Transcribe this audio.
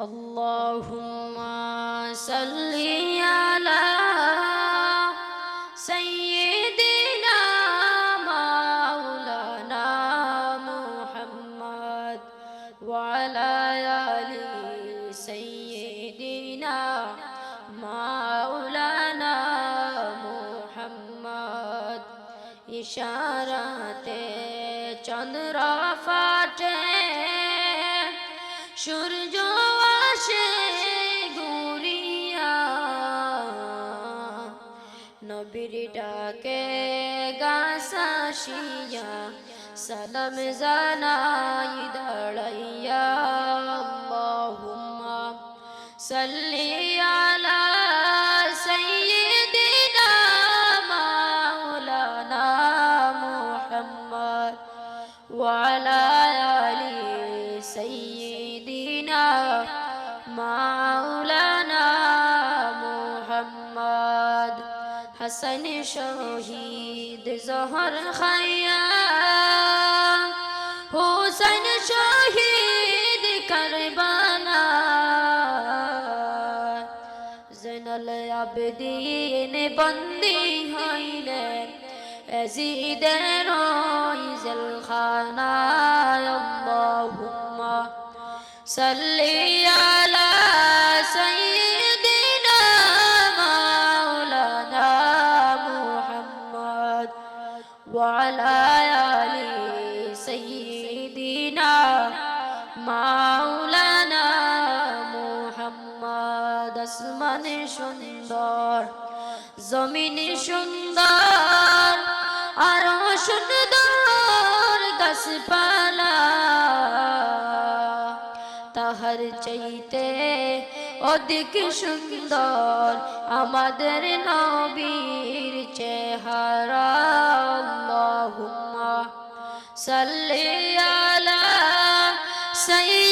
اللهم صل على سيدنا مولانا محمد وعلى آل سيدنا مولانا محمد ইশারাতে চন্দ্র ফাটে সূর্য برڈا کے گا ساشیا سلم زانا دڑیا اللہم صلی علی سیدنا مولانا محمد وعلا علی سیدنا مولانا حسن شهيد زهر خيام حسن شهيد كربلا জৈনাল আবেদিন বন্দি হইলেন এজিদের জেল খানায় আল্লাহুম্মা সাল্লি وعلى آل سيدنا মাওলানা মুহাম্মদ আসমানে সুন্দর জমিনে সুন্দর আরো সুন্দর গাছপালা তাহার চাইতে অধিক সুন্দর আমাদের নবীর চেহারা صلی علی سید